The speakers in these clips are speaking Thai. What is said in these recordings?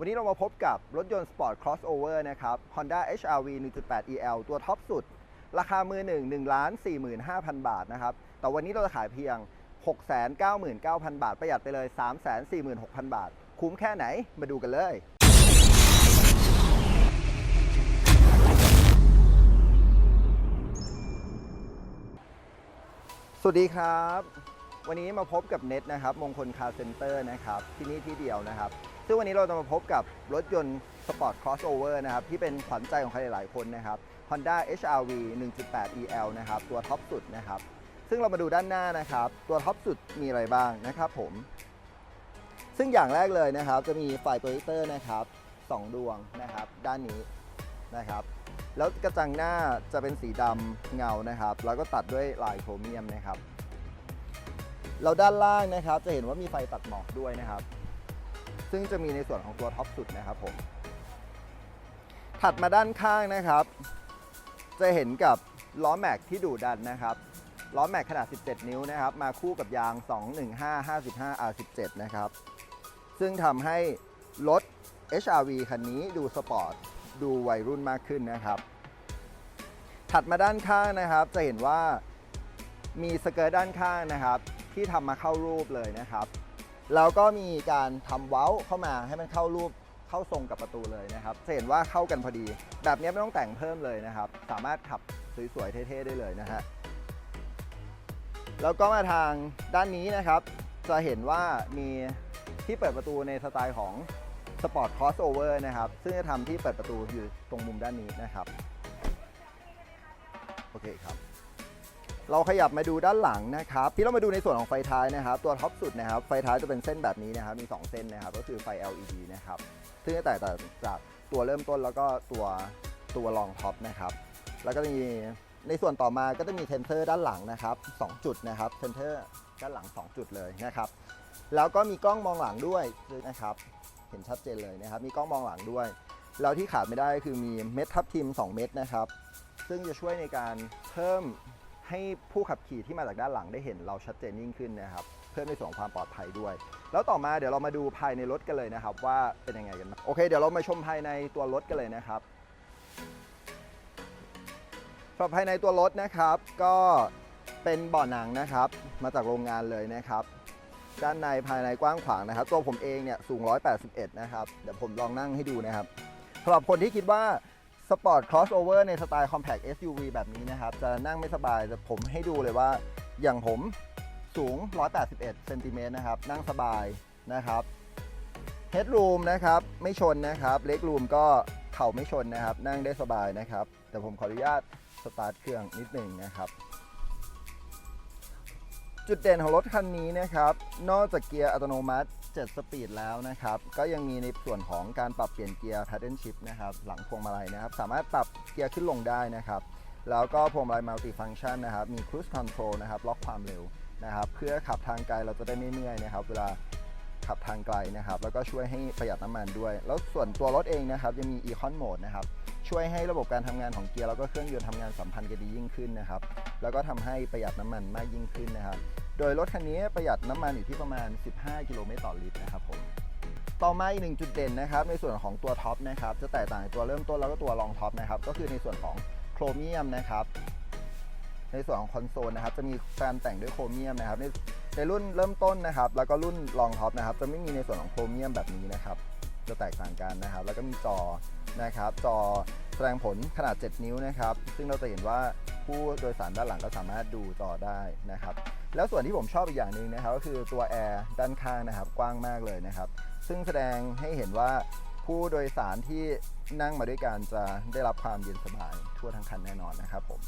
วันนี้เรามาพบกับรถยนต์ Sport Crossover นะครับ Honda HRV 1.8 EL ตัวท็อปสุด ราคามือหนึ่ง1ล้าน45,000 บาทนะครับ แต่วันนี้เราจะขายเพียง 699,000 บาท ประหยัดไปเลย 346,000 บาท คุ้มแค่ไหนมาดูกันเลยสวัสดีครับ วันนี้มาพบกับเน็ตนะครับ มงคลคาร์เซ็นเตอร์นะครับ ที่นี่ที่เดียวนะครับ ซึ่งวันนี้เราจะมาพบกับรถยนต์สปอร์ตครอสโอเวอร์นะครับ ที่เป็นขวัญใจของใครหลายๆคนนะครับ Honda HRV 1.8 EL นะครับ ตัวท็อปสุดนะครับ ซึ่งเรามาดูด้านหน้านะครับ ตัวท็อปสุดมีอะไรบ้างนะครับผม ซึ่งอย่างแรกเลยนะครับ จะมีไฟโปรเจคเตอร์นะครับสองดวงนะครับ ด้านนี้นะครับ แล้วกระจังหน้าจะเป็นสีดำเงานะครับ แล้วก็ตัดด้วยลายโครเมียมนะครับ เราด้านล่างนะครับจะเห็นว่ามีไฟตัดหมอกด้วยนะครับ ซึ่งจะมีในส่วนของตัวท็อปสุดนะครับผม ถัดมาด้านข้างนะครับ จะเห็นกับล้อแม็กที่ดุดันนะครับ ล้อแม็กขนาด 17 นิ้วนะครับ มาคู่กับยาง 215 55 R17 นะครับ ซึ่งทำให้รถ HRV คันนี้ดูสปอร์ต ดูวัยรุ่นมากขึ้นนะครับ ถัดมาด้านข้างนะครับ จะเห็นว่ามีสเกิร์ตด้านข้างนะครับ ที่ทำมาเข้ารูปเลยนะครับ แล้วก็มีการทำเว้าเข้ามาให้มันเข้ารูปเข้าทรงกับประตูเลยนะครับจะเห็นว่าเข้ากันพอดี แบบนี้ไม่ต้องแต่งเพิ่มเลยนะครับ สามารถขับสวยๆเท่ๆได้เลยนะฮะแล้วก็มาทางด้านนี้นะครับ จะเห็นว่ามีที่เปิดประตูในสไตล์ของ Sport Crossover นะครับ ซึ่งจะทำที่เปิดประตูอยู่ตรงมุมด้านนี้นะครับ โอเคครับ เราขยับมาดูด้านหลังนะครับที่เรามาดูในส่วนของไฟท้ายนะครับ ตัวท็อปสุดนะครับไฟท้ายจะเป็นเส้นแบบนี้นะครับมี 2 เส้นนะครับก็คือไฟ LED นะครับซึ่งจะแตกต่างจากตัวเริ่มต้นแล้วก็ตัวตัวรองท็อปนะครับแล้วก็มีในส่วนต่อมาก็จะมีเทนเซอร์ด้านหลังนะครับ 2 จุดนะครับเทนเซอร์ด้านหลัง 2 จุดเลยนะครับแล้วก็มีกล้องมองหลังด้วยนะครับเห็นชัดเจนเลยนะครับ มีกล้องมองหลังด้วย แล้วที่ขาดไม่ได้คือมีเม็ดทับทิม 2 เม็ดนะครับ ซึ่งจะช่วยในการเพิ่ม ให้ผู้ขับขี่ที่มาจากด้านหลังได้เห็นเราชัดเจนยิ่งขึ้นนะครับ เพิ่มในส่วนของความปลอดภัยด้วย แล้วต่อมาเดี๋ยวเรามาดูภายในรถกันเลยนะครับ ว่าเป็นยังไงกันโอเค เดี๋ยวเรามาชมภายในตัวรถกันเลยนะครับสำหรับภายในตัวรถนะครับ ก็เป็นเบาะหนังนะครับ มาจากโรงงานเลยนะครับ ด้านในภายในกว้างขวางนะครับ ตัวผมเองเนี่ยสูง 181 นะครับ เดี๋ยวผมลองนั่งให้ดูนะครับสำหรับคนที่คิดว่า สปอร์ตครอสโอเวอร์ในสไตล์ Compact SUV แบบนี้นะครับ จะนั่งไม่สบายแต่ผมให้ดูเลยว่าอย่างผมสูง 181เซนติเมตรนะครับ นั่งสบายนะครับ Headroom นะครับ ไม่ชนนะครับ Legroom ก็เข่าไม่ชนนะครับ นั่งได้สบายนะครับ แต่ผมขออนุญาตสตาร์ทเครื่องนิดหนึ่งนะครับ จุดเด่นของรถคันนี้นะครับ นอกจากเกียร์อัตโนมัติ 7 สปีดแล้วนะครับ ก็ยังมีในส่วนของการปรับเปลี่ยนเกียร์ pattern shift นะครับ หลังพวงมาลัยนะครับ สามารถปรับเกียร์ขึ้นลงได้นะครับ แล้วก็พวงมาลัย multi function นะครับ มี cruise control นะครับ ล็อกความเร็วนะครับ เพื่อขับทางไกลเราจะได้ไม่เมื่อยนะครับ เวลาขับทางไกลนะครับ แล้วก็ช่วยให้ประหยัดน้ำมันด้วย แล้วส่วนตัวรถเองนะครับยังมี econ mode นะครับช่วยให้ระบบการทำงานของเกียร์แล้วก็เครื่องยนต์ทำงานสัมพันธ์กันดียิ่งขึ้นนะครับ แล้วก็ทำให้ประหยัดน้ำมันมากยิ่งขึ้นนะครับ โดยรถคันนี้ประหยัดน้ำมันอยู่ที่ประมาณ 15 กิโลเมตรต่อลิตรนะครับผมต่อมาอีกหนึ่งจุดเด่นนะครับในส่วนของตัวท็อปนะครับจะแตกต่างจากตัวเริ่มต้นแล้วก็ตัวรองท็อปนะครับก็คือในส่วนของโครเมียมนะครับในส่วนของคอนโซลนะครับจะมีการแต่งด้วยโครเมียมนะครับในในรุ่นเริ่มต้นนะครับ แล้วก็รุ่นรองท็อปนะครับจะไม่มีในส่วนของโครเมียมแบบนี้นะครับ จะแตกต่างกันนะครับ แล้วก็มีจอนะครับจอแสดงผลขนาด 7 นิ้วนะครับ ซึ่งเราจะเห็นว่าผู้โดยสารด้านหลังก็สามารถดูจอได้นะครับ แล้วส่วนที่ผมชอบอีกอย่างหนึ่งนะครับ ก็คือตัวแอร์ด้านข้างนะครับ กว้างมากเลยนะครับ ซึ่งแสดงให้เห็นว่าผู้โดยสารที่นั่งมาด้วยกันจะได้รับความเย็นสบายทั่วทั้งคันแน่นอนนะครับผม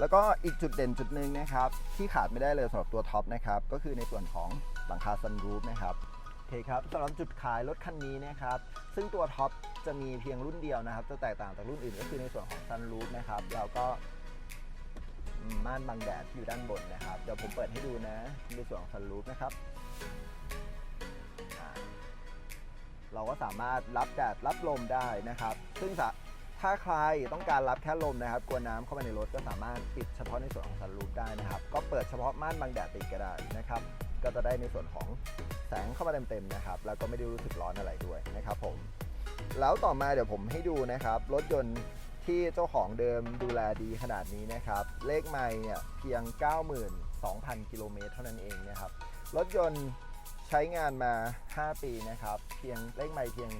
แล้วก็อีกจุดเด่นจุดหนึ่งนะครับ ที่ขาดไม่ได้เลยสำหรับตัวท็อปนะครับ ก็คือในส่วนของหลังคาซันรูฟนะครับ เคครับสำหรับจุดขายรถคันนี้นะครับ ซึ่งตัวท็อปจะมีเพียงรุ่นเดียวนะครับ จะแตกต่างจากรุ่นอื่นก็คือในส่วนของซันรูฟนะครับ แล้วก็ม่านบังแดดที่อยู่ด้านบนนะครับ เดี๋ยวผมเปิดให้ดูนะ ในส่วนของซันรูฟนะครับ เราก็สามารถรับแดดรับลมได้นะครับ ซึ่งถ้าใครต้องการรับแค่ลมนะครับ กลัวน้ำเข้ามาในรถก็สามารถปิดเฉพาะในส่วนของซันรูฟได้นะครับ ก็เปิดเฉพาะม่านบังแดดติดก็ได้นะครับ ก็จะได้ในส่วนของแสงเข้ามาเต็มๆนะครับ แล้วก็ไม่ได้รู้สึกร้อนอะไรด้วยนะครับผม แล้วต่อมาเดี๋ยวผมให้ดูนะครับ รถยนต์ที่เจ้าของเดิมดูแลดีขนาดนี้นะครับ เลขไม่เนี่ยเพียง 92,000 กิโลเมตรเท่านั้นเองนะครับ รถยนต์ใช้งานมา 5 ปีนะครับ เพียงเลขไม่เพียง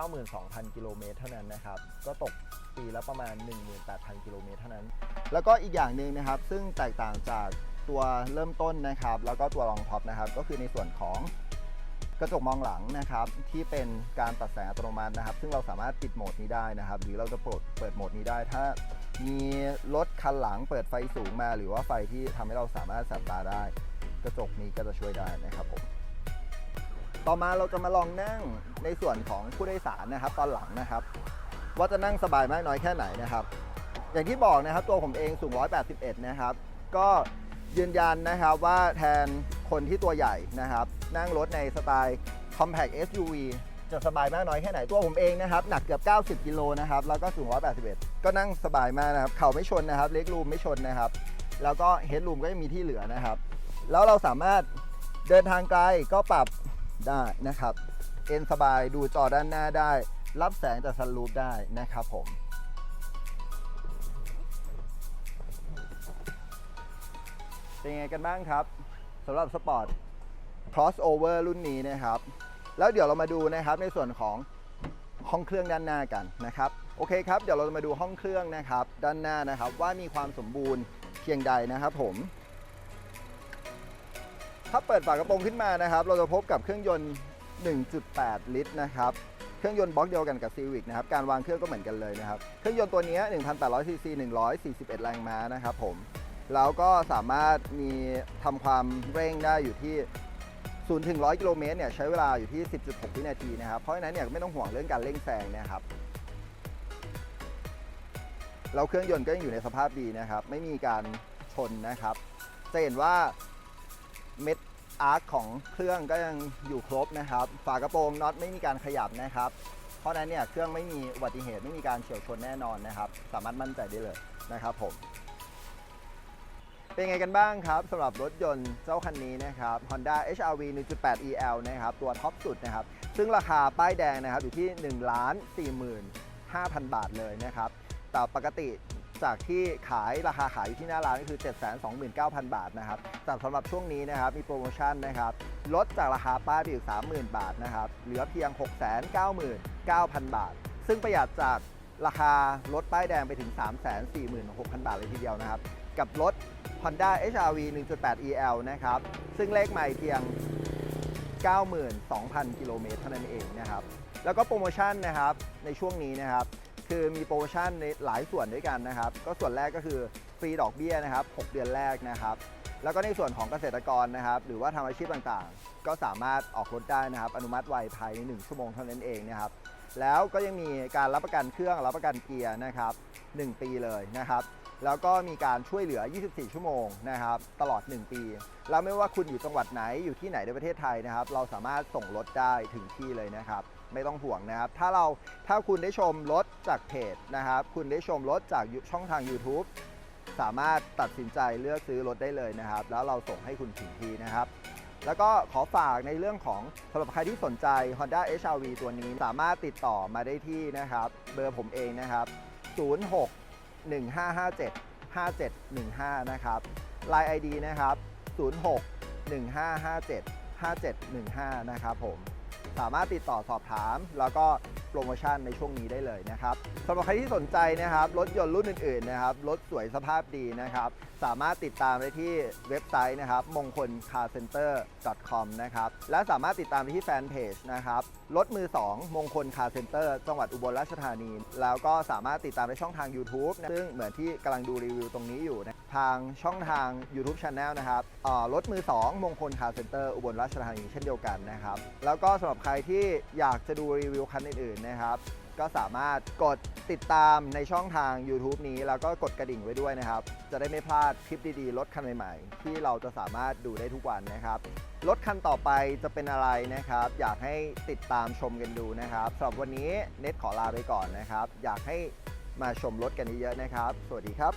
92,000 กิโลเมตรเท่านั้นนะครับ ก็ตกปีละประมาณ 18,000 กิโลเมตรเท่านั้น แล้วก็อีกอย่างหนึ่งนะครับ ซึ่งแตกต่างจาก ตัวเริ่มต้นนะครับ แล้วก็ตัวรองท็อปนะครับ ก็คือในส่วนของกระจกมองหลังนะครับ ที่เป็นการตัดแสงอัตโนมัตินะครับ ซึ่งเราสามารถปิดโหมดนี้ได้นะครับ หรือเราจะเปิดเปิดโหมดนี้ได้ ถ้ามีรถคันหลังเปิดไฟสูงมา หรือว่าไฟที่ทำให้เราสามารถแสบตาได้ กระจกนี้ก็จะช่วยได้นะครับผมต่อมาเราจะมาลองนั่งในส่วนของผู้โดยสารนะครับ ตอนหลังนะครับ ว่าจะนั่งสบายมากน้อยแค่ไหนนะครับ อย่างที่บอกนะครับตัวผมเองสูง 181 นะครับ ก็ ยืนยันนะครับว่าแทนคนที่ตัวใหญ่นะครับ นั่งรถในสไตล์ compact SUV จะสบายมากน้อยแค่ไหนตัวผมเองนะครับ หนักเกือบ 90 กิโลนะครับ แล้วก็สูง 181 ก็นั่งสบายมากนะครับ เข่าไม่ชนนะครับ เล็กรูมไม่ชนนะครับ แล้วก็เฮดรูมก็ยังมีที่เหลือนะครับ แล้วเราสามารถเดินทางไกลก็ปรับได้นะครับ เอนสบายดูจอด้านหน้าได้ รับแสงจากซันรูฟได้นะครับผม เป็นไงกันบ้างครับสำหรับสปอร์ต crossover รุ่นนี้นะครับ แล้วเดี๋ยวเรามาดูนะครับในส่วนของห้องเครื่องด้านหน้ากันนะครับ โอเคครับ เดี๋ยวเรามาดูห้องเครื่องนะครับ ด้านหน้านะครับ ว่ามีความสมบูรณ์เพียงใดนะครับผม ถ้าเปิดฝากระโปรงขึ้นมานะครับ เราจะพบกับเครื่องยนต์ 1.8 ลิตรนะครับ เครื่องยนต์บล็อกเดียวกันกับ Civic นะครับ การวางเครื่องก็เหมือนกันเลยนะครับ เครื่องยนต์ตัวนี้ 1,800ซีซี141 แรงม้านะครับผม แล้วก็สามารถมีทำความเร่งได้อยู่ที่ 0 ถึง 100 กิโลเมตรเนี่ยใช้เวลาอยู่ที่ 10.6 วินาทีนะครับ เพราะฉะนั้นเนี่ยไม่ต้องห่วงเรื่องการเร่งแซงนะครับแล้วเครื่องยนต์ก็ยังอยู่ในสภาพดีนะครับ ไม่มีการชนนะครับ จะเห็นว่าเม็ดอาร์คของเครื่องก็ยังอยู่ครบนะครับ ฝากระโปรงน็อตไม่มีการขยับนะครับ เพราะฉะนั้นเนี่ยเครื่องไม่มีอุบัติเหตุไม่มีการเฉียวชนแน่นอนนะครับ สามารถมั่นใจได้เลยนะครับผม เป็นไงกันบ้างครับสำหรับรถยนต์เจ้าคันนี้นะครับ Honda HR-V 1.8 EL นะครับ ตัวท็อปสุดนะครับ ซึ่งราคาป้ายแดงนะครับอยู่ที่1ล้าน45,000 บาทเลยนะครับ แต่ปกติจากที่ขายราคาขายอยู่ที่หน้าร้านก็คือ 729,000 บาทนะครับแต่สำหรับช่วงนี้นะครับมีโปรโมชั่นนะครับลดจากราคาป้ายไปอีก30,000 บาทนะครับ เหลือเพียง 699,000 บาท ซึ่งประหยัดจากราคารถป้ายแดงไปถึง 346,000 บาทเลยทีเดียวนะครับ กับรถ Honda HR-V 1.8 EL นะครับ ซึ่งเลขใหม่เพียง 92,000 กิโลเมตรเท่านั้นเองนะครับ แล้วก็โปรโมชั่นนะครับในช่วงนี้นะครับ คือมีโปรโมชั่นในหลายส่วนด้วยกันนะครับ ก็ส่วนแรกก็คือฟรีดอกเบี้ยนะครับ 6 เดือนแรกนะครับ แล้วก็ในส่วนของเกษตรกรนะครับ หรือว่าทำอาชีพต่างๆ ก็สามารถออกรถได้นะครับ อนุมัติไวภายใน 1 ชั่วโมงเท่านั้นเองนะครับ แล้วก็ยังมีการรับประกันเครื่องรับประกันเกียร์นะครับ 1 ปีเลยนะครับ แล้วก็มีการช่วยเหลือ 24 ชั่วโมงนะครับ ตลอด 1 ปี แล้วไม่ว่าคุณอยู่จังหวัดไหนอยู่ที่ไหนในประเทศไทยนะครับ เราสามารถส่งรถได้ถึงที่เลยนะครับ ไม่ต้องห่วงนะครับ ถ้าเราถ้าคุณได้ชมรถจากเพจนะครับ คุณได้ชมรถจากช่องทาง YouTube สามารถตัดสินใจเลือกซื้อรถได้เลยนะครับ แล้วเราส่งให้คุณถึงที่นะครับ แล้วก็ขอฝากในเรื่องของสำหรับใครที่สนใจ Honda HR-V ตัวนี้สามารถติดต่อมาได้ที่นะครับ เบอร์ผมเองนะครับ 06 1557 5715 นะครับ Line ID นะครับ 06 1557 5715 นะครับผม สามารถติดต่อสอบถามแล้วก็ โปรโมชั่นในช่วงนี้ได้เลยนะครับสำหรับใครที่สนใจนะครับรถยนต์รุ่นอื่นๆนะครับรถสวยสภาพดีนะครับ สามารถติดตามได้ที่เว็บไซต์นะครับมงคล car center com นะครับและสามารถติดตามได้ที่แฟนเพจนะครับรถมือ 2 มงคล car center จังหวัดอุบลราชธานี แล้วก็สามารถติดตามในช่องทาง YouTube ซึ่งเหมือนที่กำลังดูรีวิวตรงนี้อยู่นะ ทางช่องทาง YouTube Channel นะครับรถมือ 2 มงคล car center อุบลราชธานีเช่นเดียวกันนะครับ แล้วก็สำหรับใครที่อยากจะดูรีวิวคันอื่นๆนะครับ ก็สามารถกดติดตามในช่องทาง YouTube นี้ แล้วก็กดกระดิ่งไว้ด้วยนะครับ จะได้ไม่พลาดคลิปดีๆ รถคันใหม่ๆ ที่เราจะสามารถดูได้ทุกวันนะครับรถคันต่อไปจะเป็นอะไรนะครับ อยากให้ติดตามชมกันดูนะครับสำหรับวันนี้เน็ตขอลาไปก่อนนะครับ อยากให้มาชมรถกันเยอะๆนะครับ สวัสดีครับ